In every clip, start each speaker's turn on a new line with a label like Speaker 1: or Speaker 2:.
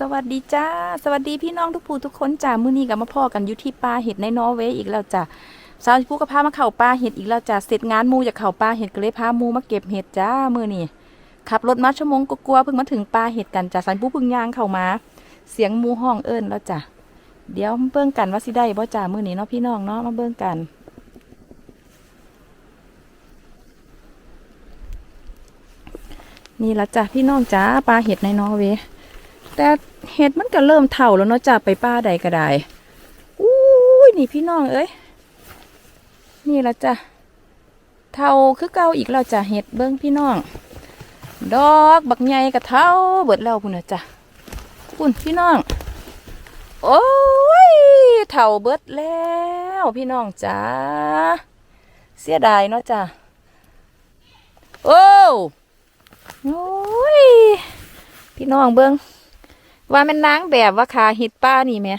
Speaker 1: สวัสดีจ้า สวัสดีพี่น้องทุกผู้ทุกคนจ้ามื้อนี้กับมาพ่อกันอยู่ที่ป่าเห็ดในนอร์เวย์อีกแล้วจ้าสาวผู้ก็พามาเข่าป่าเห็ดอีกแล้วจ้าเสร็จงานมูจากเข่าป่าเห็ดก็เลยพามูมาเก็บเห็ดจ้ามื้อนี้ขับรถมาชั่วโมงกลัวๆเพิ่งมาถึงป่าเห็ดกันจ้าสาวผู้เพิ่งย่างเข้ามา เสียงมูห้องเอิ้นแล้วจ้าเดี๋ยวเบิ่งกันว่าสิได้บ่จ้ามื้อนี้เนาะพี่น้องเนาะมาเบิ่งกันนี่ละจ้ะพี่น้องจ้าปลาเห็ดในนอร์เวย์ แต่เห็ดมันก็เริ่มเถ่าแล้วเนาะจ้ะไปป้าใดก็ได้อู้ยนี่พี่น้องเอ้ยนี่ละจ้ะเท่าคือเก่าอีกแล้วจ้ะเห็ดเบิ้งพี่น้อง ดอกบักใหญ่กับเท่าเบิดแล้วพุ่นนะจ้ะพุ่นพี่น้อง โอ้ยเท่าเบิดแล้วพี่น้องจ้าเสียดายเนาะจ้ะโอ้โอ้ยพี่น้องเบิง ว่ามันนางแบบว่าขาเห็ดป้านี่แหม่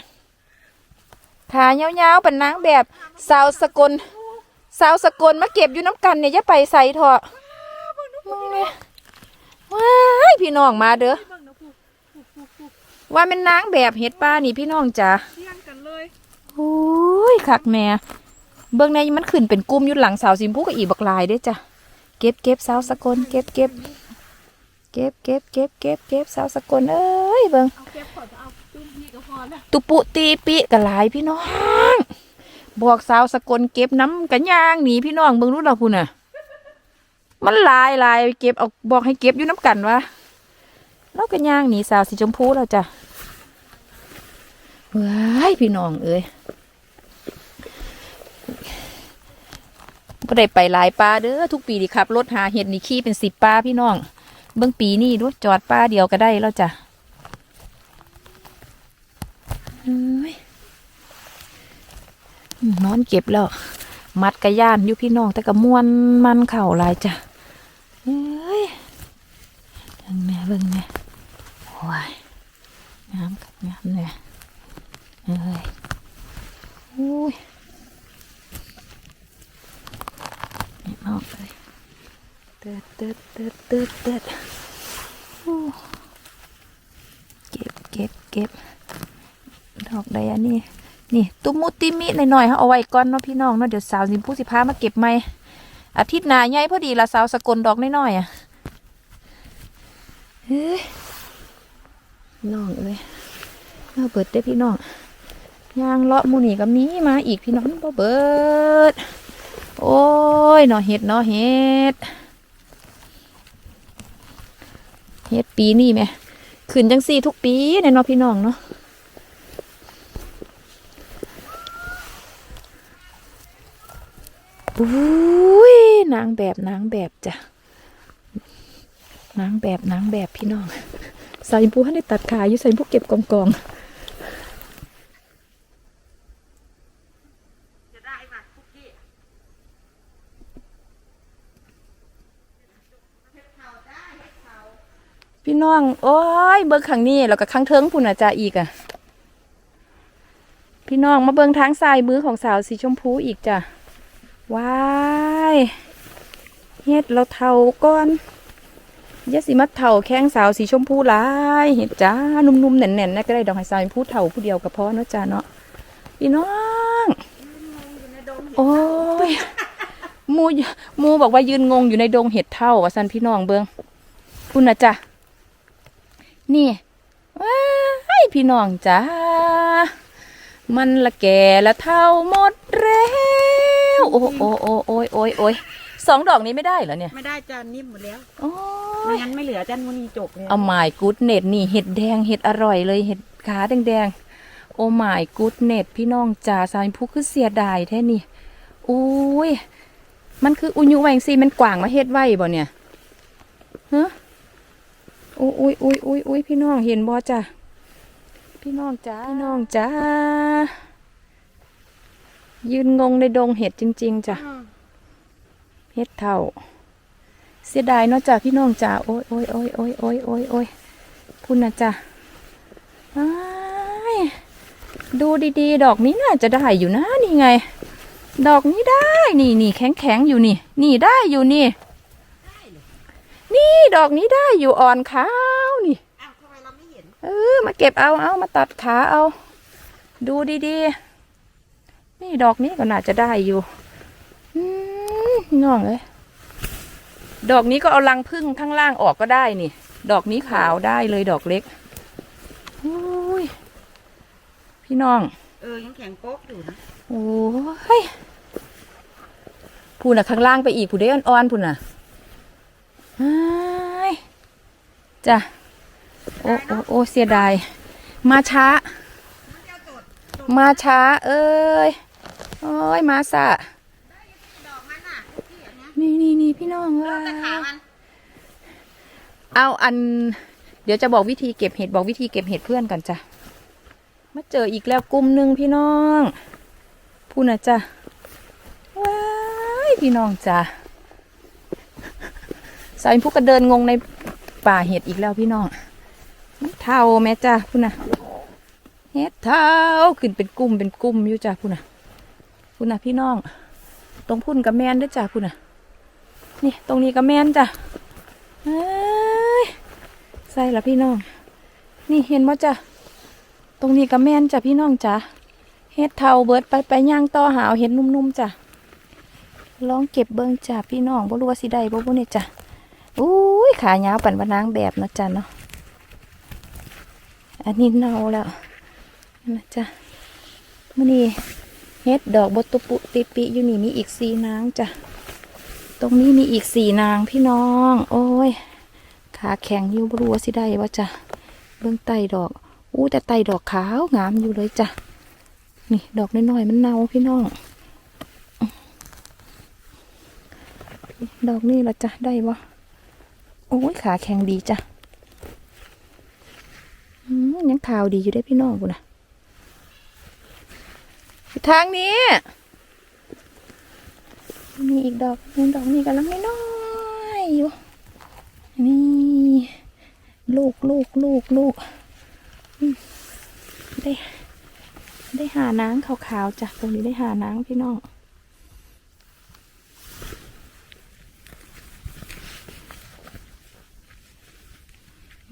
Speaker 1: ขาเยาวๆเป็นนางแบบสาวสกลสาวสกลมาเก็บอยู่น้ำกันเนี่ยอย่าไปใส่เถอะมึงเนี่ยว้ายพี่น้องมาเด้อว่ามันนางแบบเห็ดป้านี่พี่น้องจ้ะ
Speaker 2: เที่ยงกันเลย
Speaker 1: โอ้ยคักแม่เบิ่งในมันขึ้นเป็นกลุ่มอยู่หลังสาวสิมพูกับอีบักลายเด้จ้ะเก็บเก็บสาวสกลเก็บเก็บเก็บเก็บเก็บเก็บเก็บสาวสกลเอ้ ยเบิง
Speaker 2: เก็บก่อนจะเอาตุ้มปีก็พอแล้ว
Speaker 1: ตุปุตีปิกะหลายพี่น้อง บอกสาวสกลเก็บน้ำกันยางหนีพี่น้องเบิงรู้เราพูน่ะ มันลายลายเก็บเอาบอกให้เก็บอยู่น้ำกันวะแล้วกันยางหนีสาวสีชมพูแล้วจ้ะว้ายพี่น้องเอ้ยก็ได้ไปหลายปลาเด้อทุกปีดีครับรถหาเห็ดนี่ขี้เป็นสิบปลาพี่น้อง เบิ่งปีนี้ด้วยจอดป้าเดียวก็ได้แล้วจ้ะเอ้ย นอนเก็บแล้ว มัดกระย่านอยู่พี่น้อง แต่กระมวนมันเข่าลายจ้ะเอ้ยเบิ่งแม่เบิ่งแม่โอ้ยงามกับงามเนี่ยเอ้ยโอ้ยนี่ออกเลยเติดเติดเติดเติดเติดเก็บเก็บเก็บ ดอกใดอันนี้นี่ ตุ้มมุติมิหน่อยๆเขาเอาไว้ก่อนเนาะพี่น้องเนาะเดี๋ยวสาวสิมผู้สิพามาเก็บใหม่อาทิตย์หน้าใหญ่พอดีละสาวสกลดอกน้อยๆอะเฮ้ยน้องเอ้ยเอาเบิดได้พี่น้องยางเลาะมูนี่ก็มีมาอีกพี่น้องบ่เบิด โอ้ยเนาะเห็ดเนาะเห็ดเห็ดปีนี่แหม่ขึ้นจังสี่ทุกปีในเนาะพี่น้องเนาะ อุ้ยนางแบบนางแบบจ้ะนางแบบนางแบบพี่น้อง ใส่ผู้ให้ได้ตัดขาอยู่ใส่ผู้เก็บกองกองพี่น้อง โอ้ย เบิ้งข้างนี้แล้วก็ข้างเทิงพุ่นอาจาอีกอะ พี่น้องมาเบิ้งทางซ้ายมือของสาวสีชมพูอีกจ้ะ ว้ายเฮ็ดเราเท่าก้อนยาสิมาเท่าแข้งสาวสีชมพูลายเฮ็ดจ้านุ่มๆแน่นๆนะก็ได้ดอกไม้สาวพูดเท่าผู้เดียวกับพ่อเนาะจ้าเนาะพี่น้องโอ้ยมูมูบอกว่ายืนงงอยู่ในดงเห็ดเท่าว่าสันพี่น้องเบิงคุณนะจ้ะนี่ว้ายพี่น้องจ้ามันละแก่ละเท่าหมดแล้วโอ้โอ้โอ้โอ้ยโอ้ยโอ้ยสองดอกนี้ไม่ได้เหรอเนี่ย
Speaker 2: ไม่ได้จานนิ่มหมดแล้ว
Speaker 1: โอ้
Speaker 2: ไม่
Speaker 1: ย
Speaker 2: งั้นไม่เหลือจานมุนีจบเลย
Speaker 1: เอาหมายกูดเน็ตนี่เห็ดแดงเห็ดอร่อยเลยเห็ดขาแดงๆโอ้หมายกูดเน็ตพี่น้องจ่าสายผู้คือเสียดายแท้นี่โอ้ยมันคืออุญยุแวงซีมันกว่างมาเฮ็ดไว้บ่เนี่ยฮะโอ้ยอุ้ยอุ้ยอุ้ยอุ้ยพี่น้องเห็นบ่จ้ะพี่น้องจ้าพี่น้องจ้า ยืนงงในดงเห็ดจริง ๆจ้ะ
Speaker 2: อืม
Speaker 1: เฮ็ดเท่า เสียดายเนาะจ้ะพี่น้องจ้ะโอ้ยโอ้ยโอ้ยโอ้ยโอ้ยโอ้ยโอ้ยพุ่นนะจ้ะอ้ายดูดีๆ ดอกนี้น่าจะได้อยู่นะนี่ไง ดอกนี้ได้นี่นี่แข็งแข็งๆอยู่นี่ นี่ได้อยู่นี่ นี่ดอกนี้ได้อยู่อ่อนขาวนี่
Speaker 2: อ้าวทำไมเราไม่เห็น
Speaker 1: เออมาเก็บเอาเอามาตัดขาเอา ดูดีๆ นี่ดอกนี้ก็น่าจะได้อยู่อืมน้องเอ้ยดอกนี้ก็เอารังพึ่งข้างล่างออกก็ได้นี่ ดอกนี้ขาวได้เลยดอกเล็กอุ้ยพี่น้อง
Speaker 2: เออยังแข็งโป๊กอยู่นะ
Speaker 1: โอ้ยพูน่ะข้างล่างไปอีกผู้ได้อ่อนๆพูน่ะไอ้ายจ้ะโอ้โอ้โอ้เสียดาย มาช้า มาช้า เอ้ย โอ้ยมาสะ
Speaker 2: นี่นี่นี่
Speaker 1: พี่น้องว่าเอาอัน เดี๋ยวจะบอกวิธีเก็บเห็ดบอกวิธีเก็บเห็ดเพื่อนกันจ้ะมาเจออีกแล้วกลุ่มหนึ่งพี่น้องพูดนะจ้ะว้ายพี่น้องจ้ะสายผู้กระเดินงงในป่าเห็ดอีกแล้วพี่น้องเท่าแม่จ้ะพูดนะเห็ดเท่าขึ้นเป็นกลุ่มเป็นกลุ่มอยู่จ้ะพูดนะ พูดนะพี่น้อง ตรงพุ่นกับแมนด้วยจ้ะพูดนะนี่ตรงนี้กับแมนจ้ะเอ้ยใส่ละพี่น้อง นี่เห็นว่าจ้ะตรงนี้ก็แมนจ้ะพี่น้องจ้ะเฮ็ดเทาเบิดไปไปย่างต่อหาเอาเห็ดนุ่มๆจ้ะลองเก็บเบิ่งจ้ะพี่น้องบ่รู้ว่าสิได้บ่บ่เนี่ยจ้ะอุ้ยขายาวปั่นวานางแบบเนาะจ้ะเนาะอันนี้เน่าแล้วนะจ้ะมื้อนี้ เฮ็ดดอกบตุปุติปิอยู่นี่มีอีกสีนางจ้ะ ตรงนี้มีอีกสี่นางพี่น้อง โอ้ย ขาแข็งอยู่บรัวสิได้ว่าจ้ะ เบื้องใต้ดอก อู้แต่ใต้ดอกขาวงามอยู่เลยจ้ะ นี่ดอกน้อยๆมันเน่าพี่น้อง ดอกนี่ละจ้ะได้บ่โอ้ยขาแข็งดีจ้ะอืมยังขาวดีอยู่ได้พี่น้องกูนะ ทางนี้ มีอีกดอกนึงดอกนี้กำลังน้อยอยู่นี่ลูกลูกลูกลูกได้ได้หานางขาวๆจ้ะตรงนี้ได้หานางพี่น้อง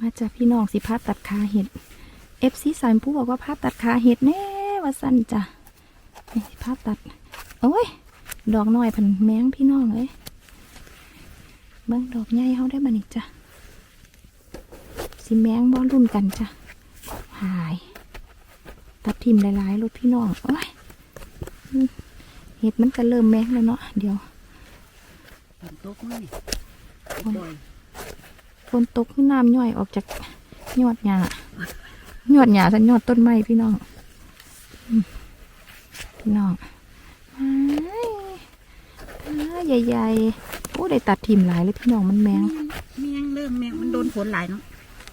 Speaker 1: มาจากพี่น้องสิพาตัดขาเห็ดเอฟซีสายผู้บอกว่าพาตัดขาเห็ดแน่ว่าสั้นจ้ะ นี่สิพาตัด โอ้ย ดอกน้อยพันแมงพี่น้องเอ้ยเบิ่งดอกใหญ่เขาได้บันิจ้ะสิแมงบอรุ่นกันจ้ะ หาย ตัดทิมหลายๆรถพี่น้อง โอ้ยอืมเห็ดมันก็เริ่มแมงแล้วเนาะ เดี๋ยว
Speaker 2: ฝนตกมั้ยนี่
Speaker 1: ฝน
Speaker 2: บ่อย
Speaker 1: ฝนตกขึ้นน้ำย่อยออกจากยอดหญ้ายอดหญ้าสันยอดต้นไม้พี่น้องอืม พี่น้องอ้ายอ้ายใหญ่ๆโอ้ได้ตัดทิมหลายเลยพี่น้องมันแมง
Speaker 2: แมงเริ่มแมงมันโดนฝนหลายเนาะ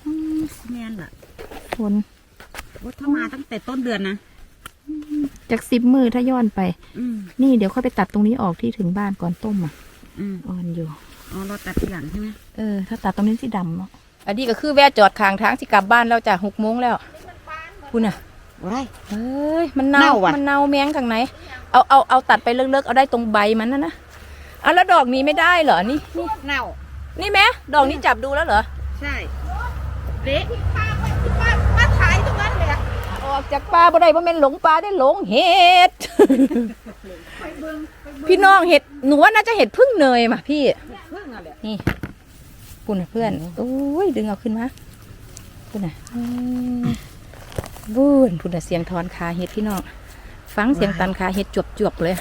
Speaker 1: อืม
Speaker 2: แมงล่ะ
Speaker 1: ฝน
Speaker 2: ว่าถ้ามาตั้งแต่ต้นเดือนนะ
Speaker 1: จากสิบมือถ้าย้อนไป
Speaker 2: อืม
Speaker 1: นี่เดี๋ยวค่อยไปตัดตรงนี้ออกที่ถึงบ้านก่อนต้มอะ
Speaker 2: อืม
Speaker 1: อ่อนอยู่
Speaker 2: อ๋อเราตัดทีหลังใช่ไหม
Speaker 1: เออถ้าตัดตรงนี้สิดำเนาะอันนี้ก็คือแวะจอดข้างทางสิกลับบ้านแล้วจ้ะหกโมงแล้ว คุณน่ะ
Speaker 2: ว้าย
Speaker 1: เอ้ยมันเน่า
Speaker 2: เน่าว่ะ
Speaker 1: มันเน่าแมงข้างไหนเอาเอาเอาตัดไปเลิกๆเอาได้ตรงใบมันนะนะอะแล้วดอกนี้ไม่ได้เหรอนี่นี่
Speaker 2: เน่า
Speaker 1: นี่แม่ดอกนี้จับดูแล้วเหรอ
Speaker 2: ใช่เละป้าป้าป้าขายตรงนั้นเลยอะ
Speaker 1: ออกจากป่าบ่ได้บ่แม่นหลงป่าได้หลงเห็ด
Speaker 2: ไปเบิ่งไปเบิ่ง
Speaker 1: พี่น้องเห็ดหนูว่าน่าจะเห็ดพึ่งเนยมาพี่
Speaker 2: เพิ่งอะไร
Speaker 1: นี่ปุ่นน่ะเพื่อนโอ้ยดึงเอาขึ้นมาปุ่นน่ะอืม บูนปุ่นน่ะเสียงทอนคาเห็ดพี่น้องฟังเสียงตันคาเห็ดจวบจวบๆเลย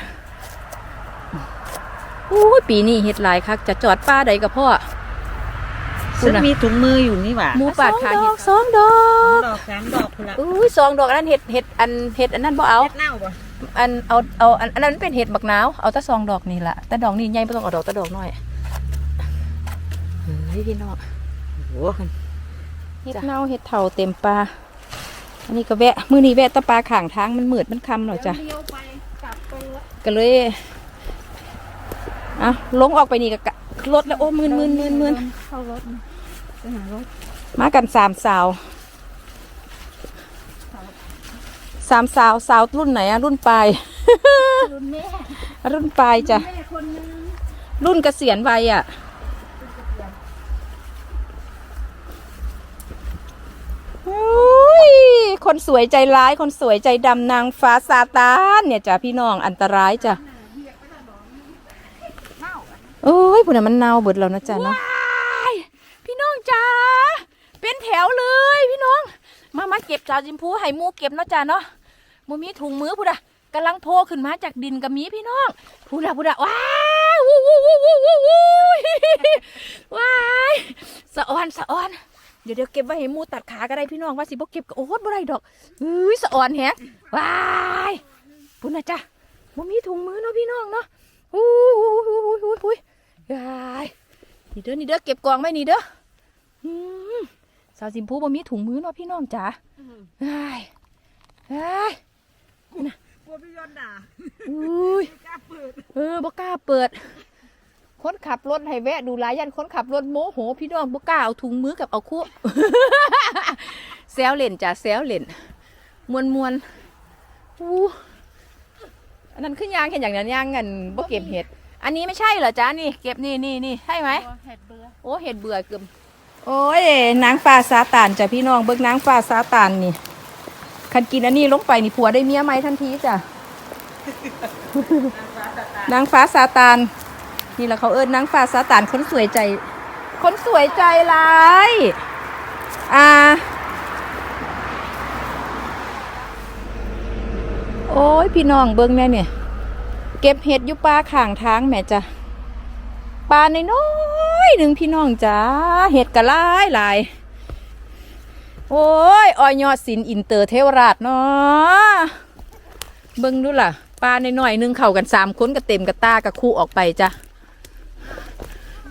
Speaker 1: โอ้ยปีนี้เห็ดหลายคักจะจอดป้าใดกับพ่อ
Speaker 2: ซึ่งมีถุงมืออยู่นี่หว่า
Speaker 1: หมูปาดคาเห็ดสองดอ
Speaker 2: สอกงดอกสามดอกคุณละ
Speaker 1: อุ้ยสองดอกอันนั้นเห็ดเห็ดอันเห็ดอันนั้นบ่เอา
Speaker 2: เฮ็ดเน่าป่ะ
Speaker 1: อันเอาเอาอันอันนั้นเป็นเห็ดบักนาวเอาแต่สองดอกนี่แหละแต่ดอกนี่ใหญ่ไม่ต้องเอาดอกแต่ดอกน้อยเฮ้ยพี่น้อง
Speaker 2: โอ้โห
Speaker 1: เห็ดเน่าเห็ดเถาเต็มปลาอั นนี้ก็แวะมือนี้แวะตะปลาข่างทางมันมืดมันคำหน่อยจ้ะ
Speaker 2: เลี้ยวไปกลับไปวะ
Speaker 1: ก็เลยอะลงออกไปนี่ก็กะรถแล้วโอ้มืนมืนมืนมืน
Speaker 2: เข้ารถไปหารถ
Speaker 1: มากันสามสาวสามสาวสาวรุ่นไหนอะรุ่นปลาย
Speaker 2: รุ่นแม่
Speaker 1: รุ่นปลายจ้ะ
Speaker 2: แม่คนนึง
Speaker 1: รุ่นเกษียณวัยอะโอ้ คนสวยใจร้าย คนสวยใจดำนางฟ้าซาตานเนี่ยจ้ะพี่น้องอันตรายจ้ะโอ้ยพวกนั้นมันเน่าเบิดแล้วนะจ๊ะเนาะพี่น้องจ้าเป็นแถวเลยพี่น้อง มามาเก็บจ้าจิมพูให้หมูเก็บเนาะจ้ะเนาะมูมีถุงมือพูดอะกำลังโผล่ขึ้นมาจากดินกับมีพี่น้องพูดอะพูดอะว้าวู้วู้วู้วู้วู้วู้ว้ายสะออนสะออน เดี๋ยวเดี๋ยวเก็บไว้ให้มูตัดขาก็ได้พี่น้องว่าสิบ่เก็บก็โอ้โหบ่ได้ดอกเอ้ยสะอ่อนแฮะว้ายพุ่นนะจ้ะบ่มีถุงมือเนาะพี่น้องเนาะอู้หูหูหูหูหูว้ายนี่เด้อนี่เด้อเก็บกองไว้นี่เด้อสาวสิมพูบ่มีถุงมือเนาะพี่น้องจ้ะว้ายว้าย
Speaker 2: กลัวพี่ยอนด่า
Speaker 1: อุ้ย
Speaker 2: เอ
Speaker 1: อบ่กล้าเปิด คนขับรถให้แวะดูหลายยันคนขับรถโมโหพี่น้องบ่กล้าเอาถุงมือกับเอาคู่แซวเล่นจ้ะแซวเล่นมวนมวนๆอู้อันนั้นขึ้นยางแค่อย่างนั้นยางเงินบ่เก็บเห็ด อันนี้ไม่ใช่เหรอจ๊ะนี่ เก็บนี่นี่นี่ใช่ไหม
Speaker 2: เห็ดเบื่อ
Speaker 1: โอ้เห็ดเบื่อเกือบโอ้ยนางฟ้าซาตานจ้ะพี่น้องเบิ่งนางฟ้าซาตานนี่คันกินอันนี้ลงไปนี่ผัวได้เมียไหมทันทีจ้ะนางฟ้าซาตาน นี่แหละเขาเอิ้นนางฟ้าซาตานคนสวยใจ คนสวยใจร้ายอ่าโอ้ยพี่น้องเบิ่งแน่เนี่ย เก็บเห็ดอยู่ป่าข้างทางแม่จ้ะปลาในน้อยหนึ่งพี่น้องจ้าเห็ดกระหลายหลาย โอ้ยออยยอดสินอินเตอร์เทวราชเนาะเบิ่งดูล่ะปลาในน้อยหนึ่งเข้ากันสามคนก็เต็มกระตากระคู่ออกไปจ้ะ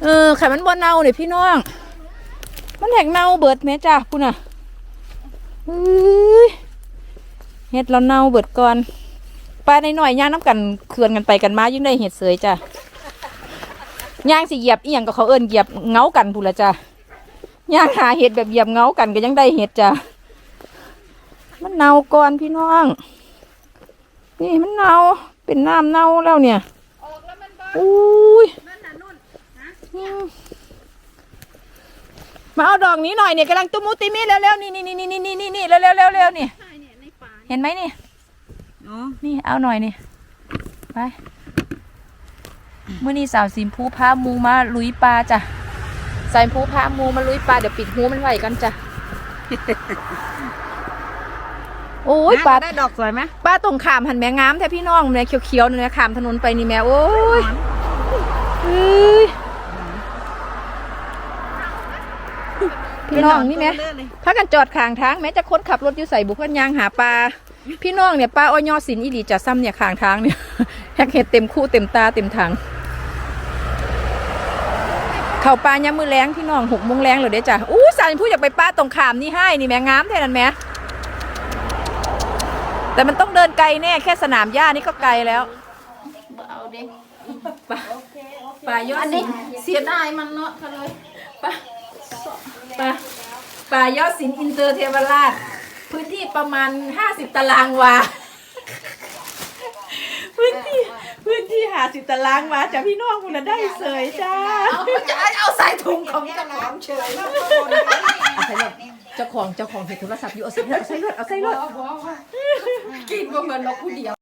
Speaker 1: เออไข่มันบ่เน่าเนี่ยพี่น้อง มันแหกเน่าเบิดแม่จ้ะพุ่นน่ะเอ้ยเห็ดเราเน่าเบิดก่อนปลาในหน้อยย่างน้ำกันเคลื่อนกันไปกันมายิ่งได้เห็ดเสยจ้ะย่างสิเหยียบอีหยังก็เขาเอิ้นเหยียบเงากันพูละจ้ะย่างหาเห็ดแบบเหยียบเงากันก็ยังได้เห็ดจ้ะมันเน่าก่อนพี่น้อง นี่มันเน่าเป็นน้ำเน่าแล้วเนี่ย
Speaker 2: อ,อ,
Speaker 1: อุ้ย มมาเอาดอกนี้หน่อยเนี่ยกำลังตุ้มมุติมิเร็วๆนี่นี่นี่นี่นี่นี่นี่เร็วๆเร็วๆเร็วๆนี่
Speaker 2: ใช่เนี่ยในป่า
Speaker 1: เห็นไหมนี่
Speaker 2: อ๋อ
Speaker 1: นี่เอาหน่อยนี่ไปเมื่อนี้สาวสิมพูพาหมูมาลุยปลาจ้ะสาวสิมพูพาหมูมาลุยปลาเดี๋ยวปิดหูมันไว้กันจ้ะโอ้ยปลา
Speaker 2: ได้ดอกสวยไหม
Speaker 1: ปลาตรงขามหันแม่งามแท้พี่น้องแม่เขียวๆเนี่ยขามถนนไปนี่แม่โอ้ยเอ้ย พี่น้องนี่แม่ถ้ากันจอดข้างทางแม้จะคนขับรถอยู่ใส่บุคคลยางหาปลา พี่น้องเนี่ยปลาอ้อยยอสินอีดีจะซ้ำเนี่ยข้างทางเนี่ยแฮกเห็ดเต็มคู่เต็มตาเต็มถังเข่าปลายามมือแรงพี่น้องหกโมงแรงเลยเด้อจ้ะอู้สารพูดอยากไปปลาตรงขามนี่ให้นี่แม่งามแท้นั่นแม่แต่มันต้องเดินไกลแน่แค่สนามหญ้านี่ก็ไกลแล้ว
Speaker 2: เอาเด็ก
Speaker 1: ปลาปลายอดสินเสียดายมันเนาะกันเลยปลา ปลาปลายอดสินอินเตอร์เทวราช พื้นที่ประมาณ50ตารางวา พื้นที่พื้นที่หาสิบตารางวาจ้ะพี่น้องคุณละได้เสยจ้าจะเอาใส่ถุงของเจ้าของเฉยเอาใส่รถเจ้าของเจ้าของเห็นโทรศัพท์อยู่เอาใส่รถเอาใส่รถเอาใส่รถกินบ่เหมือนเราผู้เดียว